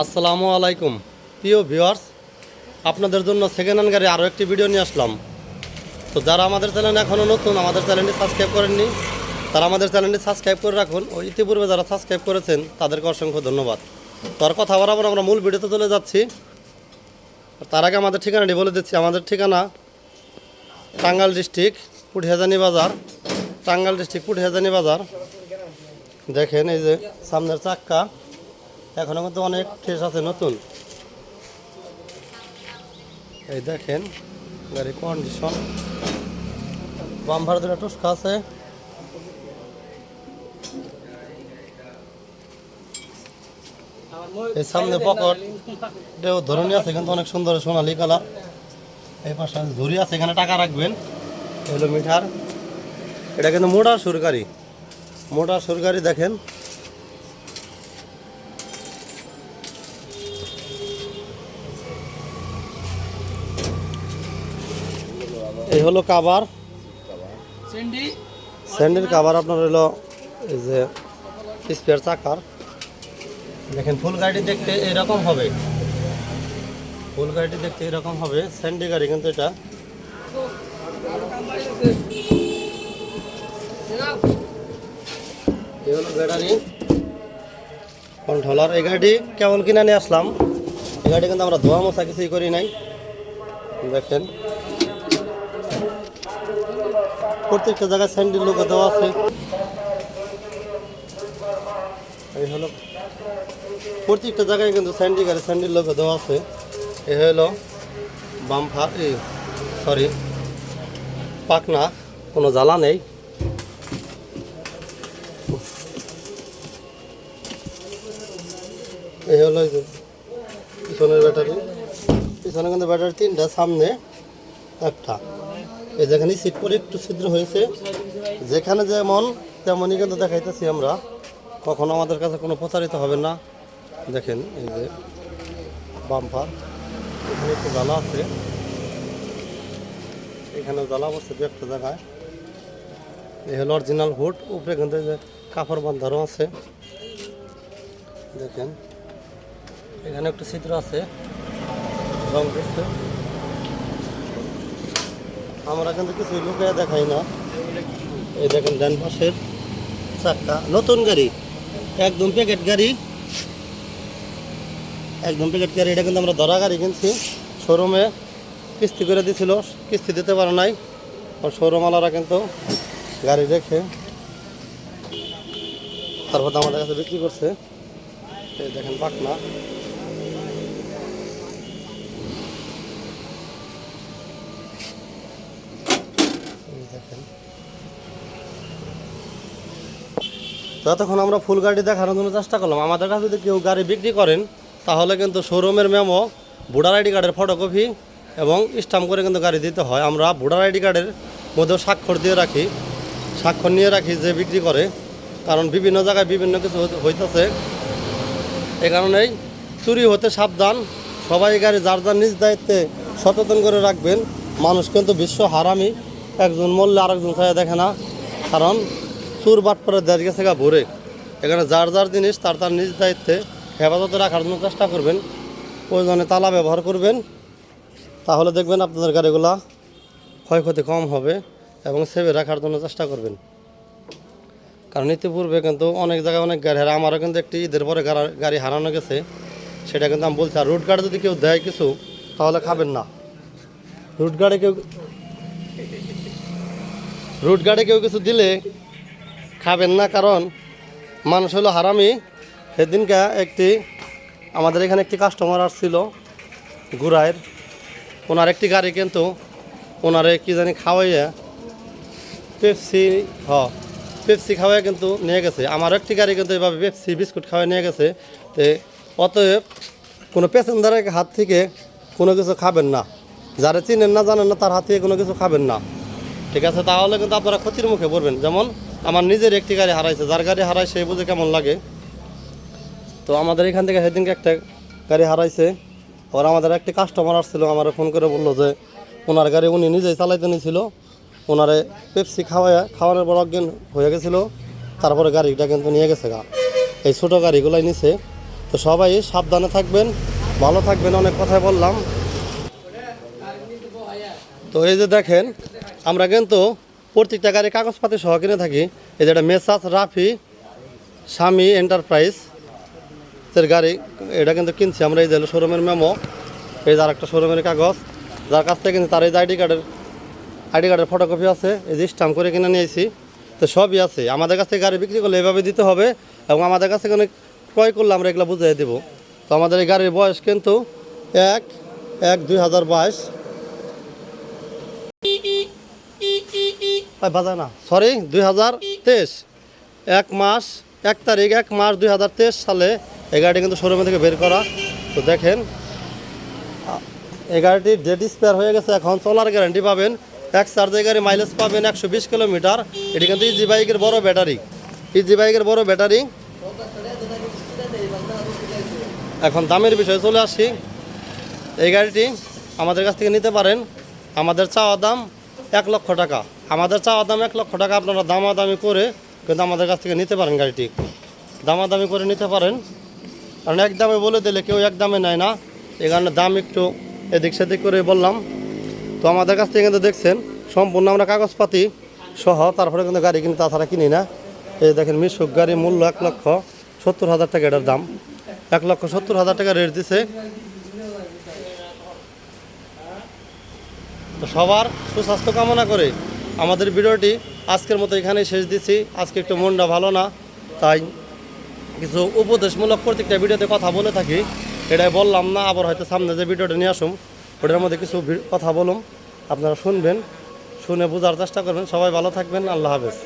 আসসালামু আলাইকুম। প্রিয় ভিউয়ার্স, আপনাদের জন্য সেকেন্ড হ্যান্ড গাড়ি আরও একটি ভিডিও নিয়ে আসলাম। তো যারা আমাদের চ্যানেল এখনও নতুন, আমাদের চ্যানেলটি সাবস্ক্রাইব করেননি, তারা আমাদের চ্যানেলটি সাবস্ক্রাইব করে রাখুন ও ইতিপূর্বে যারা সাবস্ক্রাইব করেছেন, তাদেরকে অসংখ্য ধন্যবাদ। তো আর কথা বরাবর আমরা মূল ভিডিওতে চলে যাচ্ছি। তার আগে আমাদের ঠিকানাটি বলে দিচ্ছি। আমাদের ঠিকানা টাঙ্গাল ডিস্ট্রিক্ট, পুঠিয়াজানি বাজার। টাঙ্গাল ডিস্ট্রিক্ট, পুঠিয়াজানি বাজার। দেখেন এই যে সামনের চাক্কা। এখনও কিন্তু অনেক ফ্রেশ আছে, নতুন। এই দেখেন, গাড়ি কন্ডিশন বাম্পার দুটো টুসকা আছে। এই সামনে পকট এটাও ধরনী আছে, কিন্তু অনেক সুন্দর সোনালি কালার। এই পাশে ঝুড়ি আছে, এখানে টাকা রাখবেন। হলো মিঠার এটা কিন্তু মোটা সরকারি। মোটা সরকারি দেখেন। এই হলো কাবার। স্যান্ডেল কাবার আপনার হলো এই যে স্পেয়ার চাকার। দেখেন ফুল গাড়ি দেখতে এরকম হবে। ফুল গাড়িটি দেখতে এরকম হবে। স্যান্ডি গাড়ি কিন্তু এটা। এই হলো ব্যাটারি। কন্ট্রোলার এই গাড়ি কেমন কিনে নিয়ে আসলাম। এই গাড়ি কিন্তু আমরা ধোয়া মশা কিছুই করি নাই। দেখেন। প্রত্যেকটা জায়গায় স্যান্ডেল লোক দেওয়া আছে। এই হলো। প্রত্যেকটা জায়গায় কিন্তু স্যান্ডি গাড়ি স্যান্ডেল লোক দেওয়া আছে। এ হলো বাম্পার এই সরি পাকনা কোনো জ্বালা নেই। এই হলো পিছনের ব্যাটারি। পিছনে কিন্তু ব্যাটারি তিনটা, সামনে একটা। এই যেখানে সিট পরে একটু ছিদ্র হয়েছে। যেখানে যেমন, তেমনই কিন্তু দেখাইতেছি আমরা। কখনো আমাদের কাছে কোনো প্রচারিত হবে না। দেখেন, এই যে বাম্পার এখানে একটু জ্বালা আছে। এখানে জ্বালা বসছে দু একটা জায়গায়। এই হলো অরিজিনাল হুড উপরে কিন্তু যে কাপড় বান্ধারও আছে। দেখেন, এখানে একটু ছিদ্র আছে। রং করছে আমরা কিন্তু কিছু লুকিয়ে দেখাই না। এই দেখেন ডান পাশের চাক্কা নতুন গাড়ি। একদম প্যাকেট গাড়ি। একদম প্যাকেট গাড়ি। এটা কিন্তু আমরা ধরা গাড়ি কিনছি। শোরুমে কিস্তি করে দিছিল। কিস্তি দিতে পারে নাই। শোরুমওয়ালারা কিন্তু গাড়ি রেখে তারপর আমাদের কাছে বিক্রি করছে। দেখেন পাটনা এই দেখেন। যতক্ষণ আমরা ফুল গাড়ি দেখানোর জন্য চেষ্টা করলাম, আমাদের কাছে যদি কেউ গাড়ি বিক্রি করেন, তাহলে কিন্তু শোরুমের মেমো ভোটার আইডি কার্ডের ফটোকপি এবং স্টাম্প করে কিন্তু গাড়ি দিতে হয়। আমরা ভোটার আইডি কার্ডের মধ্যেও স্বাক্ষর দিয়ে রাখি। স্বাক্ষর নিয়ে রাখি যে বিক্রি করে, কারণ বিভিন্ন জায়গায় বিভিন্ন কিছু হইতেছে। এ কারণেই চুরি হতে সাবধান। সবাই গাড়ি যার যার নিজ দায়িত্বে সচেতন করে রাখবেন। মানুষ কিন্তু বিশ্ব হারামি। একজন মরলে আরেকজন ছায়া দেখে না। কারণ চুর বাট পরে দেশ গেছে গা ভরে। এখানে যার যার জিনিস, তার তার নিজ দায়িত্বে হেফাজতে রাখার জন্য চেষ্টা করবেন। প্রয়োজনে তালা ব্যবহার করবেন। তাহলে দেখবেন আপনাদের গাড়িগুলা ক্ষয়ক্ষতি কম হবে এবং সেভে রাখার জন্য চেষ্টা করবেন। কারণ ইতিপূর্বে কিন্তু অনেক জায়গায় অনেক গাড়ি হারা আমারও কিন্তু একটি ঈদের পরে গাড়ি হারানো গেছে। সেটা কিন্তু আমি বলছি, আর রুট গাড়ি যদি কেউ দেয় কিছু, তাহলে খাবেন না। রুট গাড়ি কেউ রুট গাড়ি কেউ কিছু দিলে খাবেন না, কারণ মানুষ হলো হারামি। সেদিনকে একটি, আমাদের এখানে একটি কাস্টমার আসছিল গুড়াইয়ের ওনার একটি গাড়ি কিন্তু ওনারে কি জানি খাওয়াইয়া পেপসি হ পেপসি খাওয়াই কিন্তু নিয়ে গেছে। আমার একটি গাড়ি কিন্তু এভাবে পেপসি বিস্কুট খাওয়াই নিয়ে গেছে। তো অতএব কোনো প্যাসেঞ্জারের হাত থেকে কোনো কিছু খাবেন না। যারা চিনেন না, জানেন না, তার হাত থেকে কোনো কিছু খাবেন না। ঠিক আছে, তাহলে কিন্তু আপনারা ক্ষতির মুখে পড়বেন। যেমন আমার নিজের একটি গাড়ি হারাইছে, যার গাড়ি হারায় সে বুঝে কেমন লাগে? তো আমাদের এখান থেকে সেদিনকে একটা গাড়ি হারাইছে। আবার আমাদের একটি কাস্টমার আসছিল, আমার ফোন করে বলল যে, ওনার গাড়ি উনি নিজেই চালাইতে নিয়েছিল ওনারে পেপসি খাওয়ায়, খাওয়ানোর পর অজ্ঞান হয়ে গেছিল, তারপরে গাড়িটা কিন্তু নিয়ে গেছে গা। এই ছোটো গাড়িগুলাই নিছে। তো সবাই সাবধানে থাকবেন, ভালো থাকবেন, অনেক কথাই বললাম। তো এই যে দেখেন আমরা কিন্তু প্রত্যেকটা গাড়ি কাগজপাতি সহ কিনে থাকি। এই যে এটা মেসাস রাফি স্বামী এন্টারপ্রাইজ এর গাড়ি, এটা কিন্তু কিনছি আমরা, এই যে শোরুমের মেমো এই যার একটা শোরুমের কাগজ। যার কাছ থেকে কিন্তু তার এই যে আইডি কার্ডের আইডি কার্ডের ফটোকপি আছে, এই যে স্টাম্প করে কিনে নিয়েছি তো সবই আছে। আমাদের কাছ থেকে গাড়ি বিক্রি করলে এভাবে দিতে হবে এবং আমাদের কাছ থেকে অনেক ক্রয় করলে আমরা এগুলো বুঝিয়ে দেবো। তো আমাদের এই গাড়ির বয়স কিন্তু এক এক দুই হাজার বাইশ। বাজায় না। সরি দুই হাজার তেইশ। এক মাস, এক তারিখ, এক মাস দুই হাজার তেইশ সালে এই গাড়িটি কিন্তু শোরুমে থেকে বের করা। তো দেখেন এই গাড়িটির ডেট স্পেয়ার হয়ে গেছে। এখন চলার গ্যারান্টি পাবেন। এক চার্জে গাড়ি মাইলেজ পাবেন একশো বিশ কিলোমিটার। এটি কিন্তু ইজি বাইকের বড় ব্যাটারি ইজি বাইকের বড় ব্যাটারি এখন দামের বিষয়ে চলে আসি। এই গাড়িটি আমাদের কাছ থেকে নিতে পারেন। আমাদের চাওয়া দাম এক লক্ষ টাকা। আমাদের চাওয়া দাম এক লক্ষ টাকা, আপনারা দামাদামি করে কিন্তু আমাদের কাছ থেকে নিতে পারেন গাড়িটি। দামাদামি করে নিতে পারেন। কারণ এক দামে বলে দিলে কেউ এক দামে নেয় না। এই কারণে দাম একটু এদিক সেদিক করে বললাম। তো আমাদের কাছ থেকে কিন্তু দেখছেন, সম্পূর্ণ আমরা কাগজপাতি সহ, তারপরে কিন্তু গাড়ি কিন্তু তাছাড়া কিনি না। এই দেখেন মিশুক গাড়ি মূল্য এক লক্ষ সত্তর হাজার টাকা এটার দাম। এক লক্ষ সত্তর হাজার টাকা রেট দিছে। তো সবার সুস্বাস্থ্য কামনা করে আমাদের ভিডিওটি আজকের মতো এখানেই শেষ দিচ্ছি। আজকে একটু মনটা ভালো না, তাই কিছু উপদেশমূলক প্রত্যেকটা ভিডিওতে কথা বলে থাকি। এটাই বললাম না, আবার হয়তো সামনে যে ভিডিওটা নিয়ে আসুম, ওটার মধ্যে কিছু কথা বলুম। আপনারা শুনবেন, শুনে বোঝার চেষ্টা করবেন। সবাই ভালো থাকবেন, আল্লাহ হাফেজ।